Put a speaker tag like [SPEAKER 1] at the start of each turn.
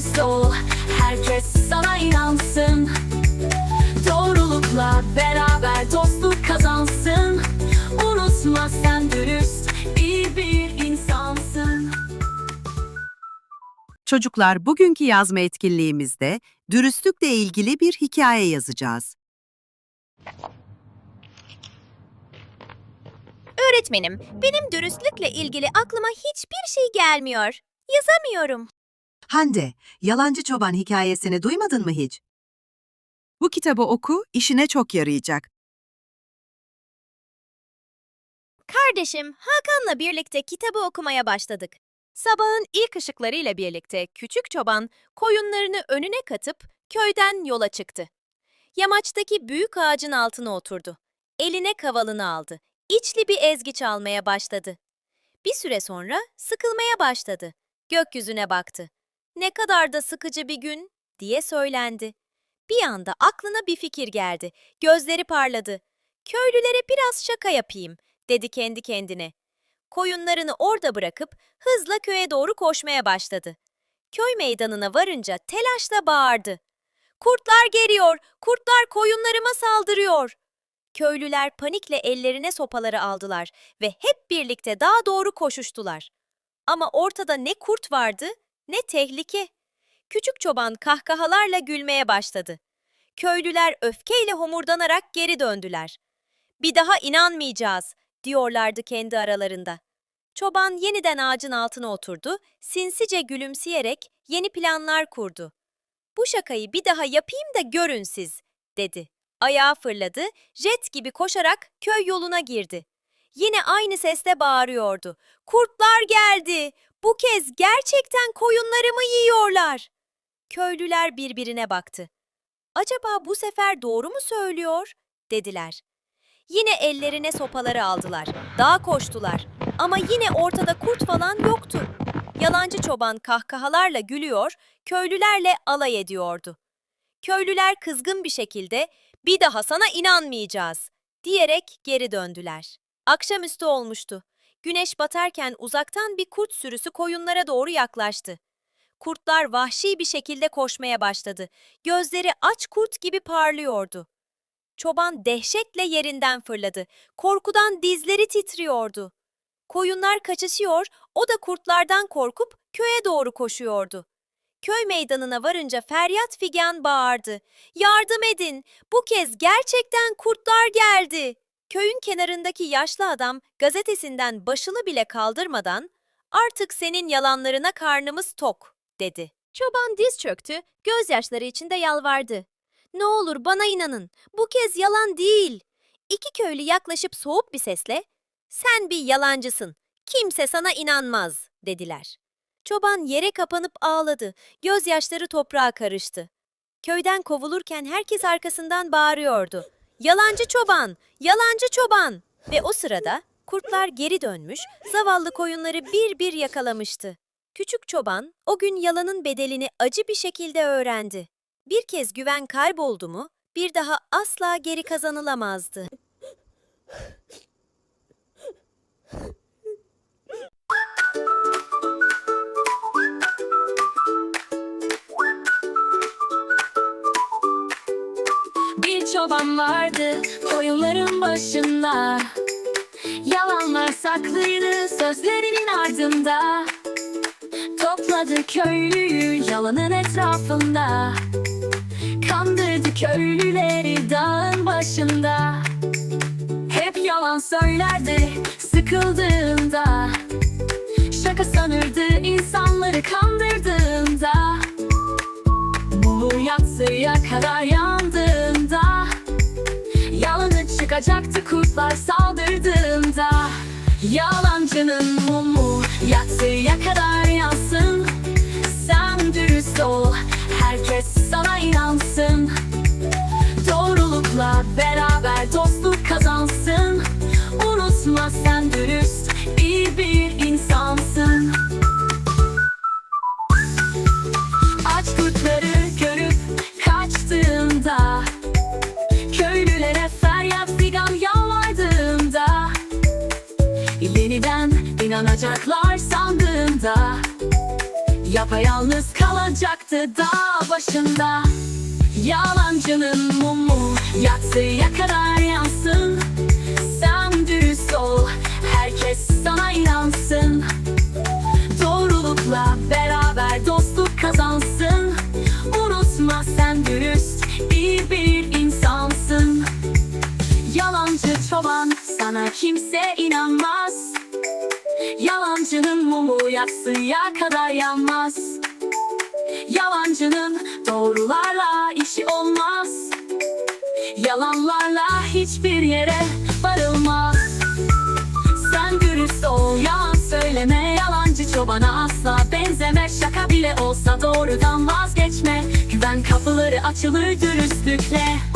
[SPEAKER 1] dürüst ol Herkes sana inansın Doğrulukla beraber dostluk kazansın Unutma sen dürüst iyi bir insansın
[SPEAKER 2] Çocuklar bugünkü yazma etkinliğimizde dürüstlükle ilgili bir hikaye yazacağız.
[SPEAKER 3] Öğretmenim, benim dürüstlükle ilgili aklıma hiçbir şey gelmiyor. Yazamıyorum.
[SPEAKER 4] Hande, yalancı çoban hikayesini duymadın mı hiç?
[SPEAKER 2] Bu kitabı oku, işine çok yarayacak.
[SPEAKER 3] Kardeşim, Hakan'la birlikte kitabı okumaya başladık. Sabahın ilk ışıklarıyla birlikte küçük çoban koyunlarını önüne katıp köyden yola çıktı. Yamaçtaki büyük ağacın altına oturdu. Eline kavalını aldı. İçli bir ezgi çalmaya başladı. Bir süre sonra sıkılmaya başladı. Gökyüzüne baktı. Ne kadar da sıkıcı bir gün diye söylendi. Bir anda aklına bir fikir geldi. Gözleri parladı. Köylülere biraz şaka yapayım dedi kendi kendine. Koyunlarını orada bırakıp hızla köye doğru koşmaya başladı. Köy meydanına varınca telaşla bağırdı. Kurtlar geliyor, kurtlar koyunlarıma saldırıyor. Köylüler panikle ellerine sopaları aldılar ve hep birlikte daha doğru koşuştular. Ama ortada ne kurt vardı ne tehlike. Küçük çoban kahkahalarla gülmeye başladı. Köylüler öfkeyle homurdanarak geri döndüler. Bir daha inanmayacağız, diyorlardı kendi aralarında. Çoban yeniden ağacın altına oturdu, sinsice gülümseyerek yeni planlar kurdu. Bu şakayı bir daha yapayım da görün siz, dedi. Ayağa fırladı, jet gibi koşarak köy yoluna girdi. Yine aynı sesle bağırıyordu. Kurtlar geldi. Bu kez gerçekten koyunlarımı yiyorlar. Köylüler birbirine baktı. Acaba bu sefer doğru mu söylüyor? dediler. Yine ellerine sopaları aldılar. Daha koştular. Ama yine ortada kurt falan yoktu. Yalancı çoban kahkahalarla gülüyor, köylülerle alay ediyordu. Köylüler kızgın bir şekilde bir daha sana inanmayacağız diyerek geri döndüler. Akşamüstü olmuştu. Güneş batarken uzaktan bir kurt sürüsü koyunlara doğru yaklaştı. Kurtlar vahşi bir şekilde koşmaya başladı. Gözleri aç kurt gibi parlıyordu. Çoban dehşetle yerinden fırladı. Korkudan dizleri titriyordu. Koyunlar kaçışıyor, o da kurtlardan korkup köye doğru koşuyordu. Köy meydanına varınca feryat figan bağırdı. Yardım edin, bu kez gerçekten kurtlar geldi. Köyün kenarındaki yaşlı adam gazetesinden başını bile kaldırmadan artık senin yalanlarına karnımız tok dedi. Çoban diz çöktü, gözyaşları içinde yalvardı. Ne olur bana inanın, bu kez yalan değil. İki köylü yaklaşıp soğuk bir sesle, sen bir yalancısın, kimse sana inanmaz dediler. Çoban yere kapanıp ağladı, gözyaşları toprağa karıştı. Köyden kovulurken herkes arkasından bağırıyordu. Yalancı çoban, yalancı çoban. Ve o sırada kurtlar geri dönmüş, zavallı koyunları bir bir yakalamıştı. Küçük çoban o gün yalanın bedelini acı bir şekilde öğrendi. Bir kez güven kayboldu mu, bir daha asla geri kazanılamazdı.
[SPEAKER 1] Çoban vardı koyunların başında. Yalanlar saklıydı sözlerinin ardında. Topladı köylüyü yalanın etrafında. Kandırdı köylüleri dağın başında. Hep yalan söylerdi sıkıldığında. Şaka sanırdı insanları kandırdığında. Mumu yatsıya kadar Yalanı çıkacaktı kurtlar saldırdığında. Yalancının mumu yatsıya kadar yansın. Sen dürüst ol herkes sana inansın. Doğrulukla beraber dostluk Yeniden inanacaklar sandığında. Yapayalnız kalan olacaktı dağ başında. Yalancının mumu yatsıya kadar yansın. Sen dürüst ol, herkes sana inansın. Doğrulukla beraber dostluk kazansın. Unutma sen dürüst, iyi bir insansın. Yalancı çoban sana kimse inanmaz Yalancının mumu yatsıya kadar yanmaz. Yalancının doğrularla işi olmaz. Yalanlarla hiçbir yere varılmaz. Sen dürüst ol, yalan söyleme. Yalancı çobana asla benzeme. Şaka bile olsa doğrudan vazgeçme. Güven kapıları açılır dürüstlükle